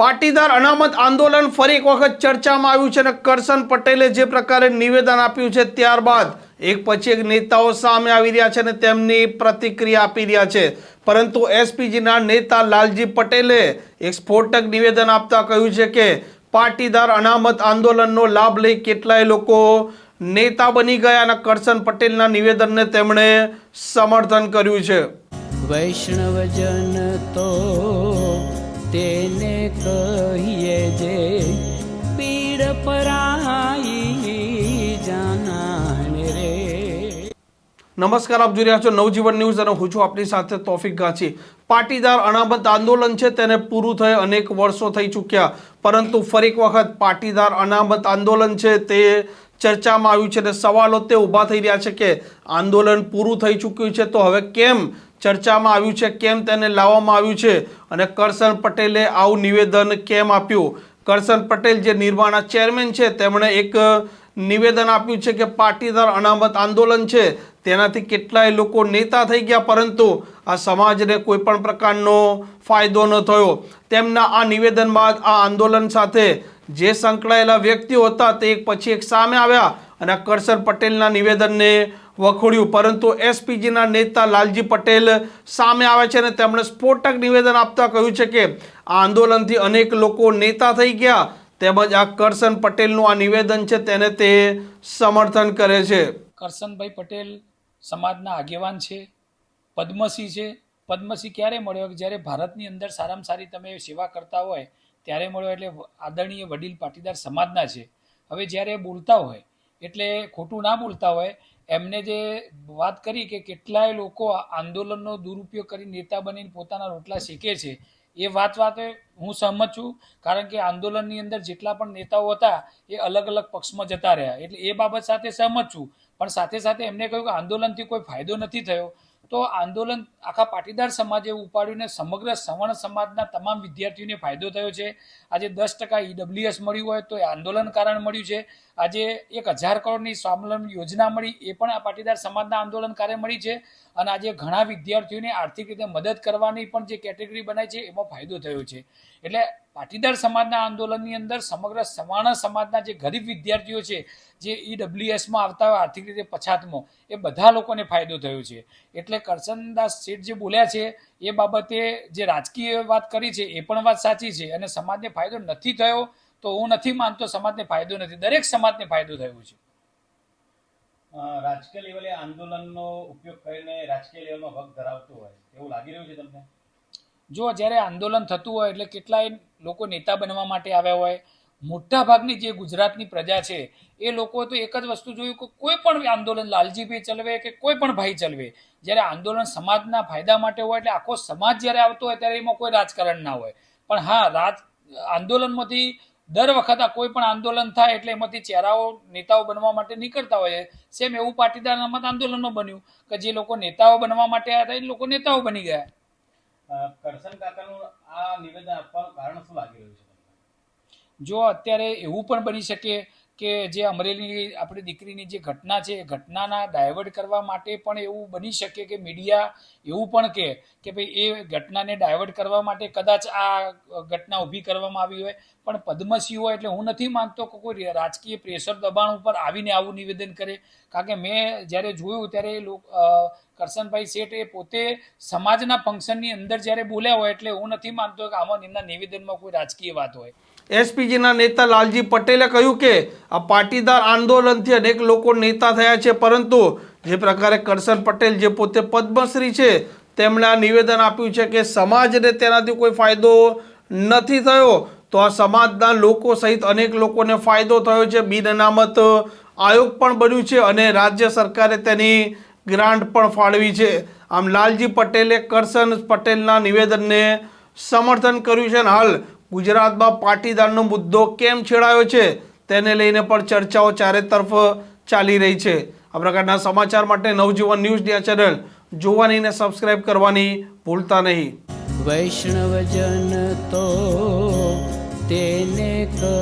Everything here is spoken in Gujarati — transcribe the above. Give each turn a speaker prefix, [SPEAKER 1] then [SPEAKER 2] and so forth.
[SPEAKER 1] પાટીદાર અનામત આંદોલન ફરી એક વખત ચર્ચામાં આવ્યું છે અને કરશન પટેલે જે પ્રકારે નિવેદન આપ્યું છે ત્યારબાદ એક પછી એક નેતાઓ સામે આવી રહ્યા છે અને તેમની પ્રતિક્રિયા આપી રહ્યા છે. પરંતુ એસપીજીના નેતા લાલજી પટેલે એક સ્ફોટક નિવેદન આપતા કહ્યું છે કે પાટીદાર અનામત આંદોલનનો લાભ લઈ કેટલાય લોકો નેતા બની ગયા અને કરશન પટેલના નિવેદનને તેમણે સમર્થન કર્યું છે.
[SPEAKER 2] વૈષ્ણવજન તો કહીએ જે પીડ પરાઈ જાનાને રે.
[SPEAKER 1] નમસ્કાર, આપ જોઈ રહ્યા છો નવજીવન ન્યૂઝ અને હું છું આપની સાથે તોફિક ગાંચી. પાટીદાર અનામત આંદોલન છે, તેને પૂરું થઈ અનેક વર્ષો થઈ ચૂક્યા. પરંતુ ફરી એક વખત પાટીદાર અનામત આંદોલન છે, તે ચર્ચામાં આવ્યું છે અને સવાલો તે ઊભા થઈ રહ્યા છે કે આંદોલન પૂરું થઈ ચૂક્યું છે તો હવે કેમ ચર્ચામાં આવ્યું છે, કેમ તેને લાવવામાં આવ્યું છે અને કરશન પટેલે આવું નિવેદન કેમ આપ્યું? કરસન પટેલ જે નિર્માણા ચેરમેન છે, તેમણે એક નિવેદન આપ્યું છે કે પાટીદાર અનામત આંદોલન છે, તેનાથી કેટલાય લોકો નેતા થઈ ગયા, પરંતુ આ સમાજને કોઈ પણ પ્રકારનો ફાયદો ન થયો. તેમના આ નિવેદન બાદ આ આંદોલન સાથે જે સંકળાયેલા વ્યક્તિઓ હતા તે એક પછી એક સામે આવ્યા અને આ કરશન પટેલના નિવેદનને વખોડ્યું. પરંતુ એસપીજીના નેતા લાલજી પટેલ સામે આવે છે અને તેમણે સ્ફોટક નિવેદન આપતા કહ્યું છે કે આ આંદોલનથી અનેક લોકો નેતા થઈ ગયા. તેમજ આ કરસન પટેલનું આ નિવેદન છે તેને તે સમર્થન કરે છે.
[SPEAKER 3] કરશનભાઈ પટેલ સમાજના આગેવાન છે, પદ્મશ્રી છે. પદ્મસિંહ ક્યારે મળ્યો? કે જ્યારે ભારતની અંદર સારામાં સારી તમે સેવા કરતા હોય ત્યારે મળ્યો એટલે આદરણીય વડીલ પાટીદાર સમાજના છે. હવે જ્યારે બોલતા હોય, એટલે ખોટું ના બોલતા હોય, એમને જે વાત કરી કે કેટલાય લોકો આંદોલનનો દુરુપયોગ કરી નેતા બનીને પોતાના રોટલા શેકે છે, એ વાત વાતે હું સહમત છું. કારણ કે આંદોલનની અંદર જેટલા પણ નેતાઓ હતા, એ અલગ અલગ પક્ષમાં જતા રહ્યા. એટલે એ બાબત સાથે સહમત છું. પણ સાથે સાથે એમને કહ્યું કે આંદોલનથી કોઈ ફાયદો નથી થયો. તો આંદોલન આખા પાટીદાર સમાજે ઉપાડ્યું ને સમગ્ર સવર્ણ સમાજના તમામ વિદ્યાર્થીઓને ફાયદો થયો છે. આજે દસ ટકા ઈડબ્લ્યુએસ મળ્યું હોય તો એ આંદોલન કારણ મળ્યું છે. આજે એક હજાર કરોડની સ્વાવલંબન યોજના મળી એ પણ આ પાટીદાર સમાજના આંદોલન કાર્ય મળી છે અને આજે ઘણા વિદ્યાર્થીઓને આર્થિક રીતે મદદ કરવાની પણ જે કેટેગરી બનાવી છે એમાં ફાયદો થયો છે. એટલે પાટીદાર સમાજના આંદોલનની અંદર સમગ્ર સવાણા સમાજના જે ગરીબ વિદ્યાર્થીઓ છે, જે ઈડબ્લ્યુએસમાં આવતા હોય આર્થિક રીતે પછાતમાં, એ બધા લોકોને ફાયદો થયો છે. એટલે કરશનદાસ શેઠ જે બોલ્યા છે, એ બાબતે જે રાજકીય વાત કરી છે, એ પણ વાત સાચી છે અને સમાજને ફાયદો નથી થયો, તો હું નથી માનતો સમાજને ફાયદો નથી. દરેક સમાજને ફાયદો થયો છે.
[SPEAKER 4] રાજકીય લેવલે આંદોલનનો ઉપયોગ કરીને રાજકીય લેવલમાં વગ ધરાવતો હોય એવું લાગી રહ્યું છે તમને?
[SPEAKER 3] જો જ્યારે આંદોલન થતું હોય એટલે કેટલાય લોકો નેતા બનવા માટે આવ્યા હોય મોટા ભાગની જે ગુજરાતની પ્રજા છે, એ લોકો તો એક જ વસ્તુ જોયું કે કોઈ પણ આંદોલન લાલજીભાઈ ચલવે કે કોઈ પણ ભાઈ ચલવે, જ્યારે આંદોલન સમાજના ફાયદા માટે હોય એટલે આખો સમાજ જ્યારે આવતો હોય ત્યારે એમાં કોઈ રાજકારણ ના હોય. પણ હા, રાજ, આંદોલનમાંથી દર વખત આ કોઈ પણ આંદોલન થાય એટલે એમાંથી ચહેરાઓ નેતાઓ બનવા માટે નીકળતા હોય. સેમ એવું પાટીદાર આંદોલનમાં બન્યું કે જે લોકો નેતાઓ બનવા માટે આવ્યા હતા એ લોકો નેતાઓ બની ગયા.
[SPEAKER 4] કરશન કાકાનું આ નિવેદન આપવાનું કારણ શું લાગી રહ્યું છે
[SPEAKER 3] જો અત્યારે એવું પણ બની શકે કે જે અમરેલીની આપણી દીકરીની જે ઘટના છે, એ ઘટનાના ડાયવર્ટ કરવા માટે પણ એવું બની શકે કે મીડિયા એવું પણ કહે કે ભાઈ, એ ઘટનાને ડાયવર્ટ કરવા માટે કદાચ આ ઘટના ઊભી કરવામાં આવી હોય. પણ પદ્મશ્રી હોય એટલે હું નથી માનતો કે કોઈ રાજકીય પ્રેશર દબાણ ઉપર આવીને આવું નિવેદન કરે. કારણ કે મેં જ્યારે જોયું ત્યારે એ કરશનભાઈ શેઠ એ પોતે સમાજના ફંક્શનની અંદર જ્યારે બોલ્યા હોય એટલે હું નથી માનતો કે આમાં એમના નિવેદનમાં કોઈ રાજકીય વાત હોય.
[SPEAKER 1] એસપીજીના નેતા લાલજી પટેલે કહ્યું કે આ પાટીદાર આંદોલનથી અનેક લોકો નેતા થયા છે, પરંતુ જે પ્રકારે કરશન પટેલ જે પોતે પદ્મશ્રી છે, તેમણે આ નિવેદન આપ્યું છે કે સમાજને તેનાથી કોઈ ફાયદો નથી થયો. તો આ સમાજના લોકો સહિત અનેક લોકોને ફાયદો થયો છે. બિન અનામત આયોગ પણ બન્યું છે અને રાજ્ય સરકારે તેની ગ્રાન્ટ પણ ફાળવી છે. આમ લાલજી પટેલે કરશન પટેલના નિવેદનને સમર્થન કર્યું છે અને હાલ ગુજરાતમાં પાટીદારનો મુદ્દો કેમ છેડાયો છે? તેને લઈને પણ ચર્ચાઓ ચારે તરફ ચાલી રહી છે. આ પ્રકારના સમાચાર માટે નવજીવન ન્યૂઝ આ ચેનલ જોવાની ને સબસ્ક્રાઇબ કરવાની ભૂલતા નહીં.
[SPEAKER 2] વૈષ્ણવજન તો તેને જે